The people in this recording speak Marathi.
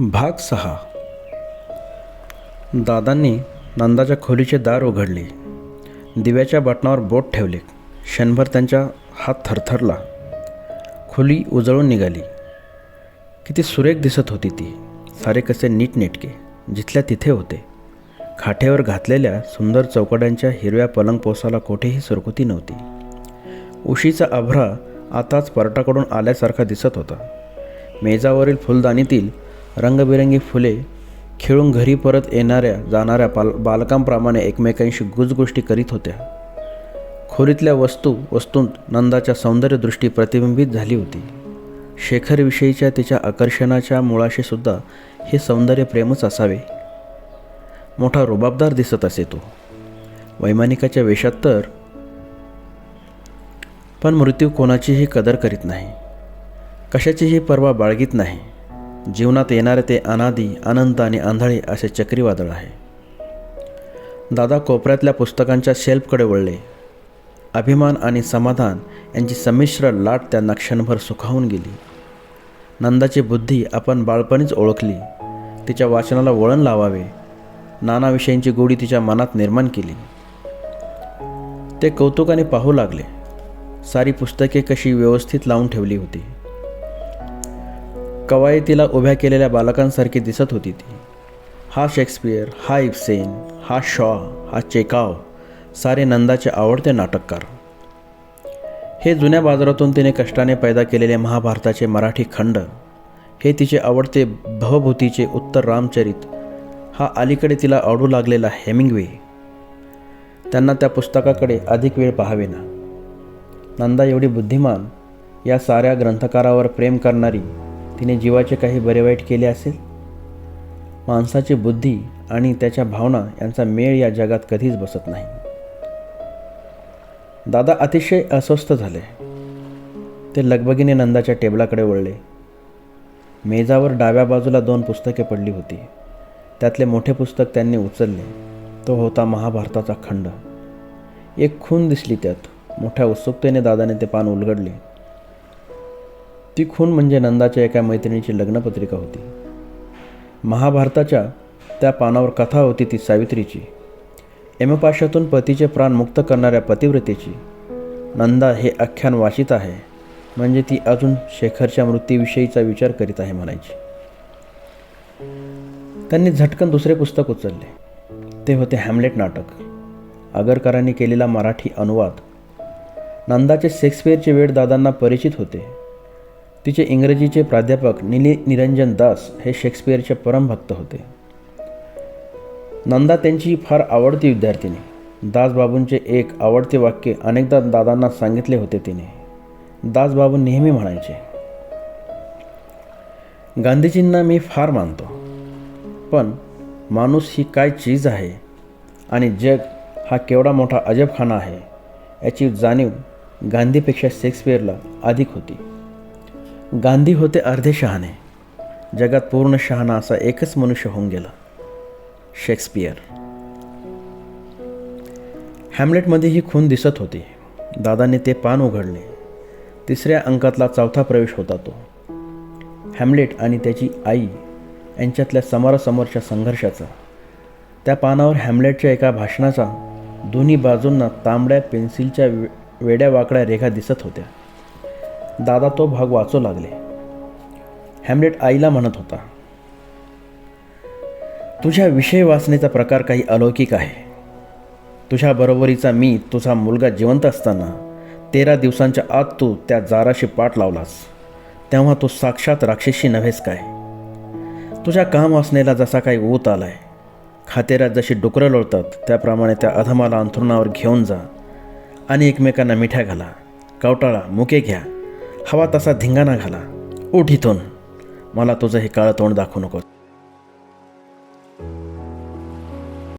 भाग सहा. दादांनी नंदाच्या खोलीचे दार उघडले. दिव्याच्या बटणावर बोट ठेवले. क्षणभर त्यांचा हात थरथरला. खोली उजळून निघाली. किती सुरेख दिसत होती ती. सारे कसे नीटनेटके. जिथल्या तिथे होते. खाटेवर घातलेल्या सुंदर चौकड्यांच्या हिरव्या पलंग पोसाला कोठेही सुरकुती नव्हती. उशीचा अभ्रा आताच परटाकडून आल्यासारखा दिसत होता. मेजावरील फुलदाणीतील रंगबिरंगी फुले खेळून घरी परत येणाऱ्या जाणाऱ्या पाल बालकांप्रमाणे एकमेकांशी गुजगोष्टी करीत होत्या. खोलीतल्या वस्तू वस्तूंत नंदाच्या सौंदर्यदृष्टी प्रतिबिंबित झाली होती. शेखरविषयीच्या तिच्या आकर्षणाच्या मुळाशी सुद्धा हे सौंदर्य प्रेमच असावे. मोठा रुबाबदार दिसत असे तो. वैमानिकाच्या वेशात तर पण मृत्यू कोणाचीही कदर करीत नाही. कशाचीही पर्वा बाळगीत नाही. जीवनात येणारे ते अनादी अनंत आणि आंधळे असे चक्रीवादळ आहे. दादा कोपऱ्यातल्या पुस्तकांच्या शेल्फकडे वळले. अभिमान आणि समाधान यांची संमिश्र लाट त्यांना क्षणभर सुखावून गेली. नंदाची बुद्धी आपण बाळपणीच ओळखली. तिच्या वाचनाला वळण लावावे. नाना विषयांची गोडी तिच्या मनात निर्माण केली. ते कौतुकाने पाहू लागले. सारी पुस्तके कशी व्यवस्थित लावून ठेवली होती. कवायतीला उभ्या केलेल्या बालकांसारखी दिसत होती ती. हा शेक्सपियर हा इब्सेन हा शॉ हा चेकाव सारे नंदाचे आवडते नाटककार. हे जुन्या बाजारातून तिने कष्टाने पैदा केलेले महाभारताचे मराठी खंड हे तिचे आवडते भवभूतीचे उत्तर रामचरित हा अलीकडे तिला आवडू लागलेला हेमिंगवे. त्यांना त्या पुस्तकाकडे अधिक वेळ पाहावे ना नंदा एवढी बुद्धिमान या साऱ्या ग्रंथकारावर प्रेम करणारी तिने जीवाचे काही बरे वाईट केले असेल? माणसाची बुद्धी आणि त्याच्या भावना यांचा मेळ या जगात कधीच बसत नाही. दादा अतिशय अस्वस्थ झाले. ते लगबगीने नंदाच्या टेबलाकडे वळले. मेजावर डाव्या बाजूला दोन पुस्तके पडली होती. त्यातले मोठे पुस्तक त्यांनी उचलले. तो होता महाभारताचा खंड. एक खून दिसली त्यात. मोठ्या उत्सुकतेने दादाने ते पान उलगडले. ती खून म्हणजे नंदाच्या एका मैत्रिणीची लग्नपत्रिका होती. महाभारताच्या त्या पानावर कथा होती ती सावित्रीची. यमपाशातून पतीचे प्राण मुक्त करणाऱ्या पतिव्रतेची. नंदा हे आख्यान वाचित आहे. म्हणजे ती अजून शेखरच्या मृत्यूविषयीचा विचार करीत आहे म्हणायची. त्यांनी झटकन दुसरे पुस्तक उचलले. ते होते हॅमलेट नाटक. आगरकरांनी केलेला मराठी अनुवाद. नंदाचे शेक्सपियरचे वेळ दादांना परिचित होते. तिचे इंग्रजीचे प्राध्यापक निली निरंजन दास हे शेक्सपियरचे परमभक्त होते. नंदा त्यांची फार आवडती विद्यार्थिनी. दासबाबूंचे एक आवडते वाक्य अनेकदा दादांना सांगितले होते तिने. दासबाबू नेहमी म्हणायचे गांधीजींना मी फार मानतो पण माणूस ही काय चीज आहे आणि जग हा केवढा मोठा अजबखाना आहे याची जाणीव गांधीपेक्षा शेक्सपियरला अधिक होती. गांधी होते अर्धे शहाणे. जगात पूर्ण शहाणा असा एकच मनुष्य होऊन गेला. शेक्सपियर. हॅमलेटमध्ये ही खून दिसत होती. दादाने ते पान उघडले. तिसऱ्या अंकातला चौथा प्रवेश होता तो. हॅमलेट आणि त्याची आई यांच्यातल्या समोरासमोरच्या संघर्षाचा. त्या पानावर हॅमलेटच्या एका भाषणाचा दोन्ही बाजूंना तांबड्या पेन्सिलच्या वे वेड्या वाकड्या रेखा दिसत होत्या. दादा तो भाग वाचू लागले. हॅमलेट आईला म्हणत होता तुझ्या विषय वाचण्याचा प्रकार काही अलौकिक आहे. तुझ्या बरोबरीचा मी तुझा मुलगा जिवंत असताना तेरा दिवसांच्या आत तू त्या जाराशी पाठ लावलास. तेव्हा तू साक्षात राक्षसी नव्हेस काय? तुझ्या काम वाचण्याला जसा काही ऊत आलाय खातेरात जशी डुकरं लोळतात त्याप्रमाणे त्या अधमाला अंथरुणावर घेऊन जा आणि एकमेकांना मिठ्या घाला कवटाळा मुके घ्या. हवा तसा धिंगाणा घाला. उठ इथून. मला तुझं हे काळं तोंड दाखवू नको.